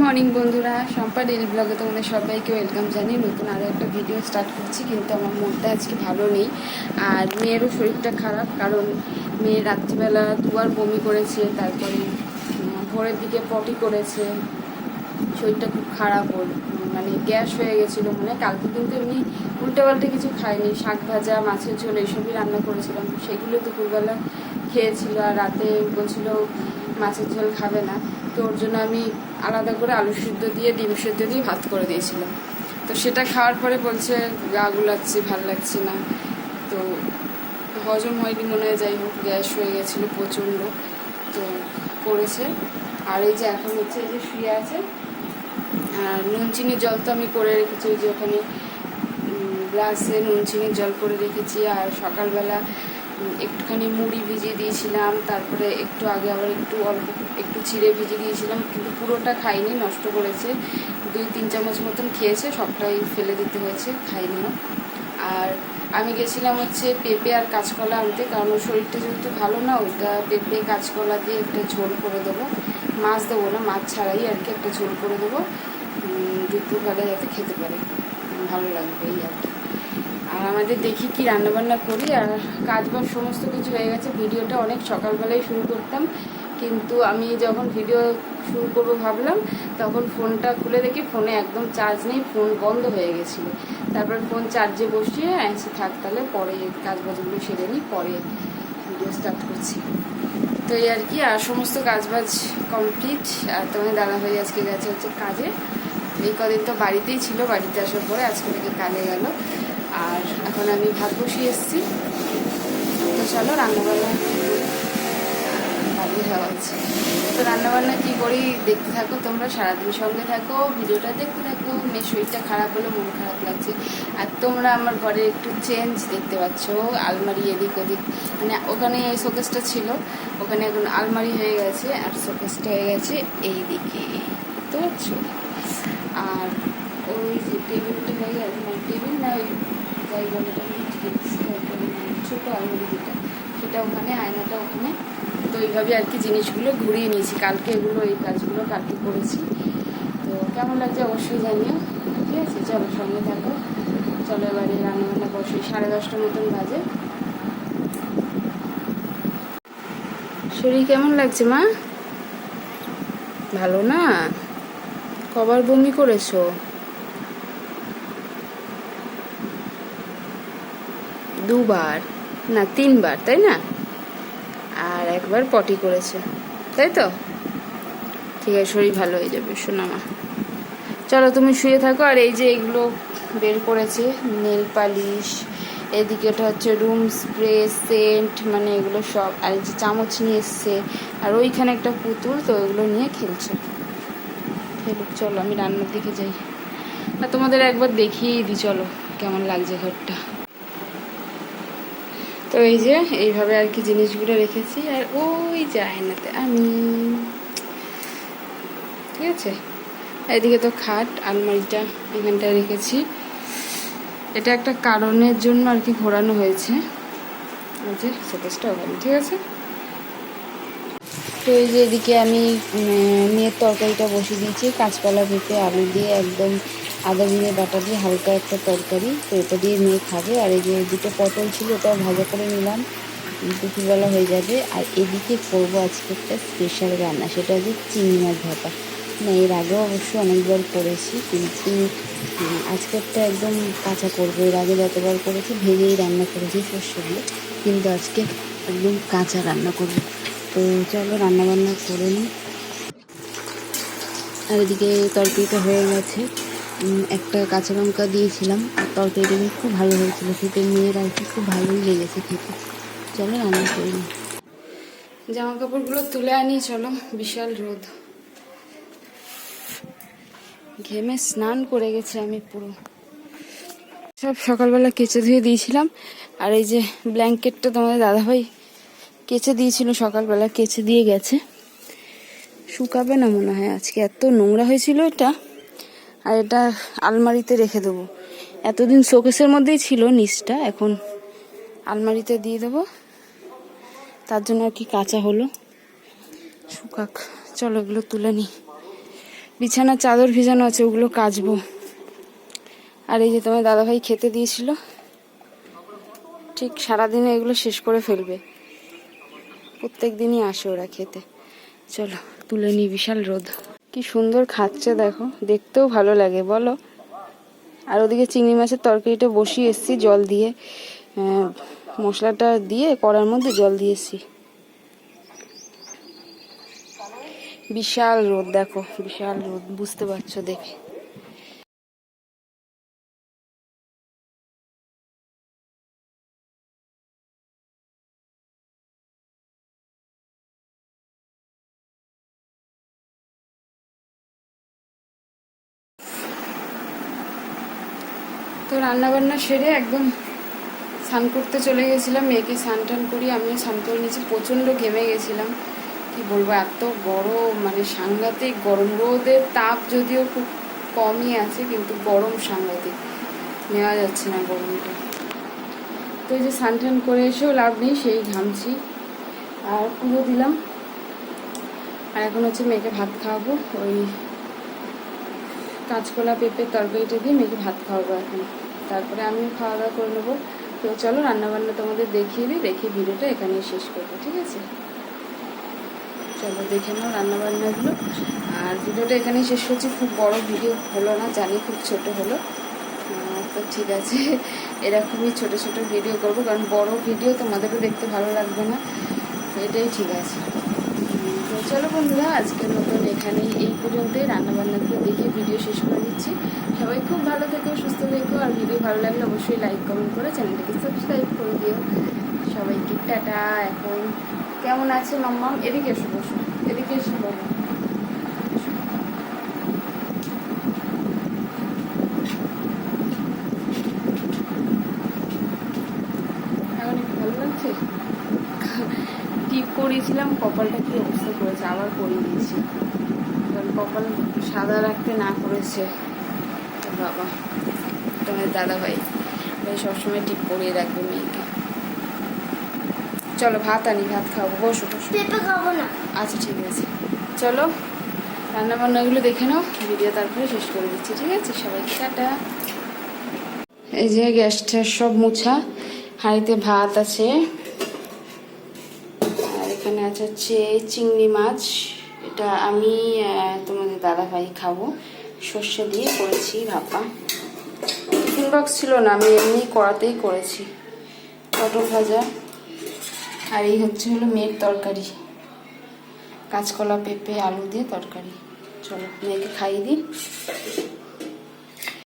Morning বন্ধুরা। সম্পা daily ব্লগে তোমাদের সবাইকে ওয়েলকাম জানিয়ে নতুন আরও একটা ভিডিও স্টার্ট করছি, কিন্তু আমার মনটা আজকে ভালো নেই। আর মেয়েরও শরীরটা খারাপ, কারণ মেয়ে রাত্রিবেলা দুবার বমি করেছে, তারপরে ভোরের দিকে পটি করেছে। শরীরটা খুব খারাপ ওর মানে গ্যাস হয়ে গেছিল মানে কালকে কিন্তু এমনি উল্টোপাল্টে কিছু খাইনি শাক ভাজা, মাছের ঝোল এইসবই রান্না করেছিলাম, সেগুলো দুপুরবেলা খেয়েছিল আর রাতে বলছিল মাছের ঝোল খাবে না। তো ওর জন্য আমি আলাদা করে আলু সিদ্ধ দিয়ে, ডিম সিদ্ধ দিয়ে ভাত করে দিয়েছিলাম। তো সেটা খাওয়ার পরে বলছে, গা গুলাচ্ছে, ভালো লাগছে না। তো হজম হয়নি মনে হয়, যাই হোক, গ্যাস হয়ে গেছিল প্রচণ্ড। তো করেছে। আর এই যে এখন হচ্ছে এই যে শুয়ে আছে, আর নুন চিনির জল তো আমি করে রেখেছি, ওই যে ওখানে গ্লাসে নুন চিনির জল করে রেখেছি। আর সকালবেলা একটুখানি মুড়ি ভিজিয়ে দিয়েছিলাম, তারপরে একটু আগে আবার একটু অল্প একটু চিড়ে ভিজিয়ে দিয়েছিলাম, কিন্তু পুরোটা খাইনি, নষ্ট করেছে। দুই তিন চামচ মতন খেয়েছে, সবটাই ফেলে দিতে হয়েছে, খাইনি আর আমি গেছিলাম হচ্ছে পেঁপে আর কাঁচকলা আনতে, কারণ ওর শরীরটা যেহেতু ভালো না, ওটা পেঁপে, কাঁচকলা দিয়ে একটা ঝোল করে দেবো। মাছ দেবো না, মাছ ছাড়াই আর কি একটা ঝোল করে দেবো। দুপুরবেলা যাতে খেতে পারে। ভালো লাগবে এই আর কি। আর আমাদের দেখি কি রান্নাবান্না করি, আর কাজ বাজ সমস্ত কিছু হয়ে গেছে। ভিডিওটা অনেক সকালবেলায় শুরু করতাম, কিন্তু আমি যখন ভিডিও শুরু করব ভাবলাম, তখন ফোনটা খুলে দেখি ফোনে একদম চার্জ নেই, ফোন বন্ধ হয়ে গেছিল। তারপর ফোন চার্জে বসিয়ে আইসি থাক তাহলে পরে কাজ বাজগুলো সেরে নিই, পরে ভিডিও স্টার্ট করছি। তো এই আর কি, আর সমস্ত কাজবাজ কমপ্লিট আর তোমার দাদা ভাই আজকে গেছে হচ্ছে কাজে। এই কদিন তো বাড়িতেই ছিল, বাড়িতে আসার পরে আজকে থেকে কাজে গেল। আর এখন আমি ভাত বসিয়ে এসেছি। তো চলো রান্নাবান্না হওয়া তো রান্নাবান্না কী করি দেখতে থাকো তোমরা, সারাদিন সঙ্গে থাকো, ভিডিওটা দেখতে থাকো, মেয়ের শরীরটা খারাপ হলে, মন খারাপ লাগছে। আর তোমরা আমার ঘরে একটু চেঞ্জ দেখতে পাচ্ছ, আলমারি এদিক ওদিক। মানে ওখানে শোকেসটা ছিল, ওখানে এখন আলমারি হয়ে গেছে আর শোকেসটা হয়ে গেছে এই দিকে বুঝতে পারছ আর ওই যে টেবিলটা হয়ে গেছে মানে টেবিল না ওই যাই বলে ছোটো আলমারি যেটা, সেটা ওখানে, আয়নাটা ওখানে। তো এইভাবে আর কি জিনিসগুলো ঘুরিয়ে নিয়েছি। কালকে এগুলো, এই কাজগুলো কালকে করেছি। তো কেমন লাগছে অবশ্যই জানিও। ঠিক আছে, চলো সঙ্গে থাকো। চলো এবারে রান্নাবান্না বসে, সাড়ে দশটার মতন বাজে। শরীর কেমন লাগছে মা? ভালো না? কবার বমি করেছ? দুবার, না, তিনবার, তাই না? আর একবার পটি করেছে, তাই তো? ঠিক আছে, শরীর ভালো হয়ে যাবে সোনামা চলো, তুমি শুয়ে থাকো, আর এই যে এগুলো বের করেছে, নেল পালিশ, এদিকে ওটা হচ্ছে রুম স্প্রে, সেন্ট মানে এগুলো সব, আর যে চামচ নিয়ে এসছে, আর ওইখানে একটা পুতুল, তো ওগুলো নিয়ে খেলছে। খেলুক, চলো, আমি রান্নার দিকে যাই। না তোমাদের একবার দেখিয়েই দিই, চলো, কেমন লাগছে ঘরটা। তো এই যে, এইভাবে আর কি জিনিসগুলো রেখেছি, আর ওই যে আয়নাতে আমি। ঠিক আছে? এদিকে তো খাট, আলমারিটা এখানটায় রেখেছি। এটা একটা কারণের জন্য আর কি ঘোরানো হয়েছে। ওই যে ওখানে, ঠিক আছে? তো এই যে এদিকে আমি মেয়ের তরকারিটা বসিয়ে দিয়েছি, কাঁচকলা পেঁপে আলু দিয়ে একদম আদা জিরে বাটা দিয়ে হালকা একটা তরকারি, তো এটা দিয়ে মেয়ে খাবে। আর এই যে দুটো পটল ছিল, ওটাও ভাজা করে নিলাম। দুপুরবেলা হয়ে যাবে। আর এদিকে করব আজকে একটা স্পেশাল রান্না, সেটা হচ্ছে চিংড়ি মাছ ভাপা। না, এর আগেও অবশ্য অনেকবার করেছি, কিন্তু আজকেরটা একদম কাঁচা করব। এর আগে যতবার করেছি, ভেজেই রান্না করেছি শস্য দিয়ে। কিন্তু আজকে একদম কাঁচা রান্না করব। তো চলো রান্না বান্না করে নিই। আর এদিকে তরকারিটা হয়ে গেছে। একটা কাঁচা লঙ্কা দিয়েছিলাম। তরকারিটা কিন্তু খুব ভালো হয়েছিল। খেতে মেয়ের আর কি খুব ভালোই লেগেছে খেতে। চলো রান্না করি। জামা কাপড়গুলো তুলে আনি, চলো। বিশাল রোদ। ঘেমে স্নান করে গেছে আমি পুরো। সব সকালবেলা কেচে ধুয়ে দিয়েছিলাম। আর এই যে ব্ল্যাঙ্কেটটা তোমাদের দাদাভাই কেচে দিয়েছিল সকালবেলা, কেচে দিয়ে গেছে। শুকাবে না মনে হয় আজকে। এত নোংরা হয়েছিল এটা। আর এটা আলমারিতে রেখে দেবো। এতদিন শোকেসের মধ্যেই ছিল নিচটা, এখন আলমারিতে দিয়ে দেবো। তার জন্য আর কি কাঁচা হলো। শুকাক, চলো এগুলো তুলে নিই। বিছানার চাদর ভিজানো আছে, ওগুলো কাচবো। আর এই যে তোমার দাদাভাই খেতে দিয়েছিল, ঠিক সারাদিনে এগুলো শেষ করে ফেলবে। প্রত্যেক দিনই আসে ওরা খেতে। চলো, তুলে নি বিশাল রোদ। কি সুন্দর খাচ্ছে দেখো। দেখতেও ভালো লাগে, বলো। আর ওদিকে চিংড়ি মাছের তরকারিটা বসিয়ে এসছি, জল দিয়ে মশলাটা দিয়ে কড়ার মধ্যে জল দিয়েছি বিশাল রোদ দেখো, বিশাল রোদ, বুঝতে পারছ দেখে। তো রান্নাবান্না সেরে একদম স্নান করতে চলে গেছিলাম। মেয়েকে স্নান টান করি আমিও স্নান করে নিয়েছি। প্রচণ্ড ঘেমে গেছিলাম। কি বলব, এত গরম মানে সাংঘাতিক গরম। রোদের তাপ যদিও খুব কমই আছে, কিন্তু গরম সাংঘাতিক। নেওয়া যাচ্ছে না গরমটা। তো এই যে স্নান টান করে এসেও লাভ নেই, সেই ঘামছি। আর পুরো দিলাম। আর এখন হচ্ছে মেয়েকে ভাত খাওয়াবো। ওই কাঁচকলা পেঁপের তরকারিটা দিয়ে মেয়েকে ভাত খাওয়াবো এখন। তারপরে আমিও খাওয়া দাওয়া করে নেব। তো চলো রান্নাবান্না তোমাদের দেখিয়ে দিই, দেখি ভিডিওটা এখানেই শেষ করব, ঠিক আছে? চলো দেখে নাও রান্নাবান্নাগুলো। আর ভিডিওটা এখানেই শেষ করছি, খুব বড় ভিডিও হলো না, জানি খুব ছোট হলো। তো ঠিক আছে, এরকমই ছোট ছোট ভিডিও করব, কারণ বড় ভিডিও তোমাদেরও দেখতে ভালো লাগবে না। এটাই ঠিক আছে। চলো বন্ধুরা, আজকের মতন এখানে এই পর্যন্তই। রান্নাবান্নাগুলো দেখে ভিডিও শেষ করে দিচ্ছি সবাই খুব ভালো থেকো, সুস্থ থেকো। আর ভিডিও ভালো লাগলে অবশ্যই লাইক কমেন্ট করে চ্যানেলটাকে সাবস্ক্রাইব করে দিও। সবাইকে টাটা, এখন কেমন আছে মাম্মাম? এদিকে এসো, বসো। এদিকে এসে, বলো। টিপ করিয়েছিলাম, কপালটা কি অবস্থা আবার করিয়ে দিয়েছি। কারণ কপাল সাদা রাখতে না করেছে। বাবা তোমার দাদা ভাই ভাই সবসময় টিপ করিয়ে রাখবে মেয়েকে। চলো ভাত আনি ভাত খাব। বসো বসো। পেঁপে খাব না। আচ্ছা ঠিক আছে। চলো রান্না বান্নাগুলো দেখে নাও। ভিডিও তারপরে শেষ করে দিচ্ছি ঠিক আছে? সবাইকে টাটা। এই যে গ্যাসটা সব মুছা। হাঁড়িতে ভাত আছে। হচ্ছে চিংড়ি মাছ। এটা আমি তোমাদের দাদা ভাই খাব। সর্ষে দিয়ে করেছি ভাপা। টিফিন বক্স ছিল না, আমি এমনি কড়াতেই করেছি। পটল ভাজা আর এই হচ্ছে হলো মেয়ের তরকারি। কাঁচকলা, পেঁপে, আলু দিয়ে তরকারি। চলো, মেয়েকে খাইয়ে দিই।